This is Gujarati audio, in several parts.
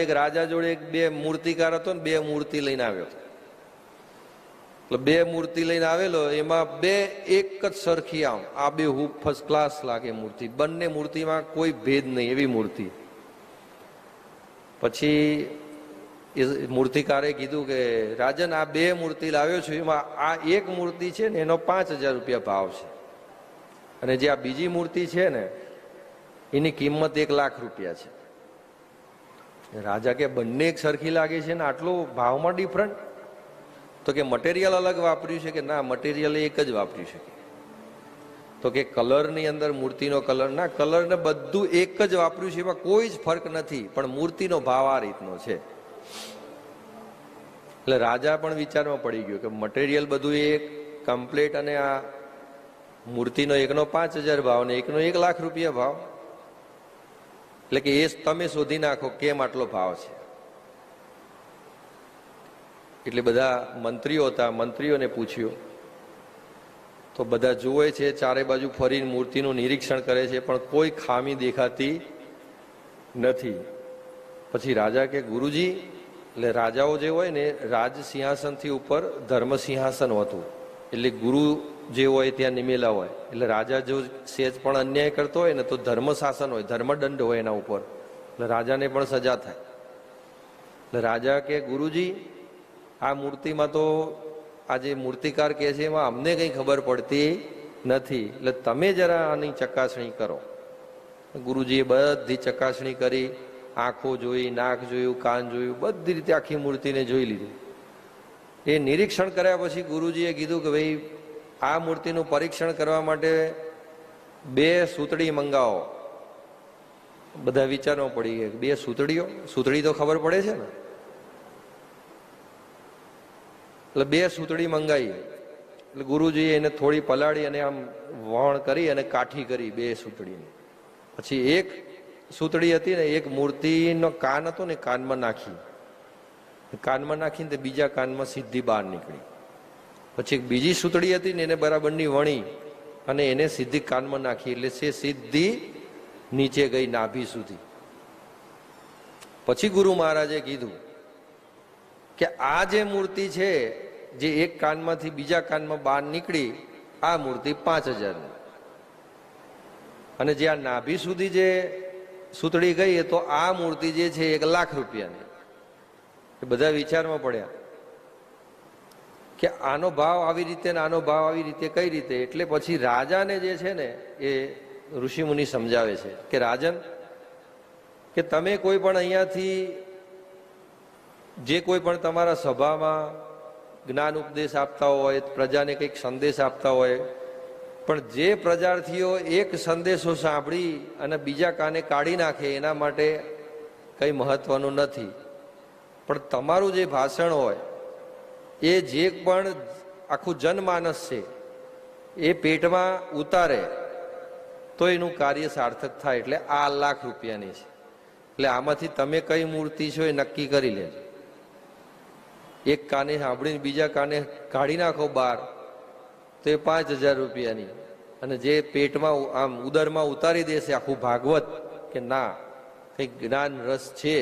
એક રાજા જોડે એક બે મૂર્તિકાર હતો ને બે મૂર્તિ લઈને આવ્યો. એટલે બે મૂર્તિ લઈને આવેલો, એમાં બે એક જ સરખી આમ. આ બે હું ફર્સ્ટ ક્લાસ લાગે મૂર્તિ. બંને મૂર્તિમાં કોઈ ભેદ નહીં, એવી મૂર્તિ. પછી એ મૂર્તિકારે કીધું કે, રાજન, આ બે મૂર્તિ લાવ્યો છું, એમાં આ એક મૂર્તિ છે ને, એનો પાંચ હજાર રૂપિયા ભાવ છે. અને જે આ બીજી મૂર્તિ છે ને, એની કિંમત એક લાખ રૂપિયા છે. રાજા કે બંને એક સરખી લાગે છે ને આટલો ભાવમાં ડિફરન્ટ તો કે મટીરિયલ અલગ વાપર્યું છે કે ના મટીરિયલ એક જ વાપર્યું છે તો કે કલરની અંદર મૂર્તિનો કલર, ના, કલરને બધું એક જ વાપર્યું છે એમાં કોઈ જ ફરક નથી, પણ મૂર્તિનો ભાવ આ રીતનો છે. એટલે રાજા પણ વિચારમાં પડી ગયો કે મટીરિયલ બધું એક કમ્પ્લીટ અને આ મૂર્તિનો એકનો પાંચ હજાર ભાવ ને એકનો એક લાખ રૂપિયા ભાવ. એટલે કે એ તમે શોધી નાખો કેમ આટલો ભાવ છે. એટલે બધા મંત્રીઓ હતા, મંત્રીઓને પૂછ્યું. તો બધા જુએ છે, ચારે બાજુ ફરીને મૂર્તિનું નિરીક્ષણ કરે છે, પણ કોઈ ખામી દેખાતી નથી. પછી રાજા કે, ગુરુજી, એટલે રાજાઓ જે હોય ને, રાજ સિંહાસનથી ઉપર ધર્મ સિંહાસન હતું. એટલે ગુરુ જે હોય ત્યાં નિમેલા હોય. એટલે રાજા જો સેજ પણ અન્યાય કરતો હોય ને તો ધર્મ શાસન હોય, ધર્મદંડ હોય એના ઉપર. એટલે રાજાને પણ સજા થાય. એટલે રાજા કે, ગુરુજી, આ મૂર્તિમાં તો, આ જે મૂર્તિકાર કહે છે એમાં અમને કંઈ ખબર પડતી નથી. એટલે તમે જરા આની ચકાસણી કરો. ગુરુજીએ બધી ચકાસણી કરી, આંખો જોઈ, નાક જોયું, કાન જોયું, બધી રીતે આખી મૂર્તિને જોઈ લીધી. એ નિરીક્ષણ કર્યા પછી ગુરુજીએ કીધું કે ભાઈ, આ મૂર્તિનું પરીક્ષણ કરવા માટે બે સૂતડી મંગાવો. બધા વિચારો પડી ગયા બે સૂતડીઓ? સુતળી તો ખબર પડે છે ને? એટલે બે સૂતડી મંગાવી એટલે ગુરુજીએ એને થોડી પલાળી અને આમ વહણ કરી અને કાઠી કરી બે સુતળીની પછી એક સુતળી હતી ને, એક મૂર્તિનો કાન હતો ને કાનમાં નાખી. કાનમાં નાખીને તે બીજા કાનમાં સીધી બહાર નીકળી. પછી બીજી સૂતળી હતી ને એને બરાબરની વણી અને એને સીધી કાનમાં નાખી એટલે ସେ સીધી નીચે ગઈ નાભી સુધી. પછી ગુરુ મહારાજે કીધું કે આ જે મૂર્તિ છે, જે એક કાનમાંથી બીજા કાનમાં બહાર નીકળી, આ મૂર્તિ પાંચ હજારની. અને જે આ નાભી સુધી જે સૂતળી ગઈ તો આ મૂર્તિ જે છે એક લાખ રૂપિયાની. એ બધા વિચારમાં પડ્યા કે આનો ભાવ આવી રીતે ને આનો ભાવ આવી રીતે, કઈ રીતે? એટલે પછી રાજાને જે છે ને, એ ઋષિમુનિ સમજાવે છે કે રાજન, કે તમે કોઈ પણ અહીંયાથી, જે કોઈ પણ તમારા સભામાં જ્ઞાન ઉપદેશ આપતા હોય, પ્રજાને કંઈક સંદેશ આપતા હોય, પણ જે પ્રજાર્થીઓ એક સંદેશો સાંભળી અને બીજા કાને કાઢી નાખે, એના માટે કંઈ મહત્વનું નથી. પણ તમારું જે ભાષણ હોય, એ જે પણ આખું જનમાનસ છે, એ પેટમાં ઉતારે, તો એનું કાર્ય સાર્થક થાય. એટલે આ લાખ રૂપિયાની છે. એટલે આમાંથી તમે કઈ મૂર્તિ છો એ નક્કી કરી લેજો. એક કાને સાંભળીને બીજા કાને કાઢી નાખો બહાર તો એ પાંચ હજાર રૂપિયાની. અને જે પેટમાં આમ ઉદરમાં ઉતારી દેશે આખું ભાગવત, કે ના કંઈક જ્ઞાન રસ છે,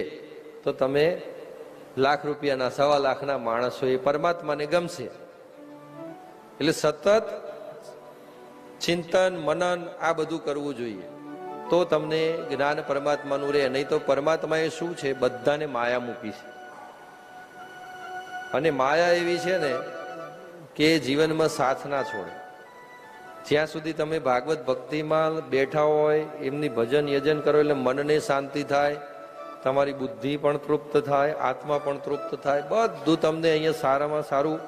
તો તમે લાખ રૂપિયાના, સવા લાખના માણસો એ પરમાત્માને ગમશે. એટલે સતત ચિંતન, મનન આ બધું કરવું જોઈએ. તો તમને જ્ઞાન પરમાત્માનું રહે. નહીં તો પરમાત્માએ શું છે? બધાને માયા મૂકી છે. અને માયા એવી છે ને કે જીવનમાં સાથ ના છોડે. જ્યાં સુધી તમે ભાગવત ભક્તિમાં બેઠા હોય, એમની ભજન યજન કરો એટલે મનને શાંતિ થાય તમારી બુદ્ધિ પણ તૃપ્ત થાય, આત્મા પણ તૃપ્ત થાય, બધું તમને અહીંયા સારામાં સારું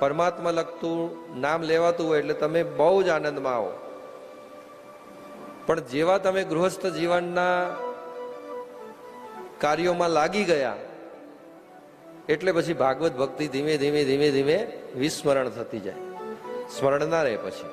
પરમાત્મા લગતું નામ લેવાતું હોય એટલે તમે બહુ જ આનંદમાં આવો. પણ જેવા તમે ગૃહસ્થ જીવનના કાર્યોમાં લાગી ગયા, એટલે પછી ભાગવત ભક્તિ ધીમે ધીમે ધીમે ધીમે વિસ્મરણ થતી જાય. સ્મરણ ના રહે પછી.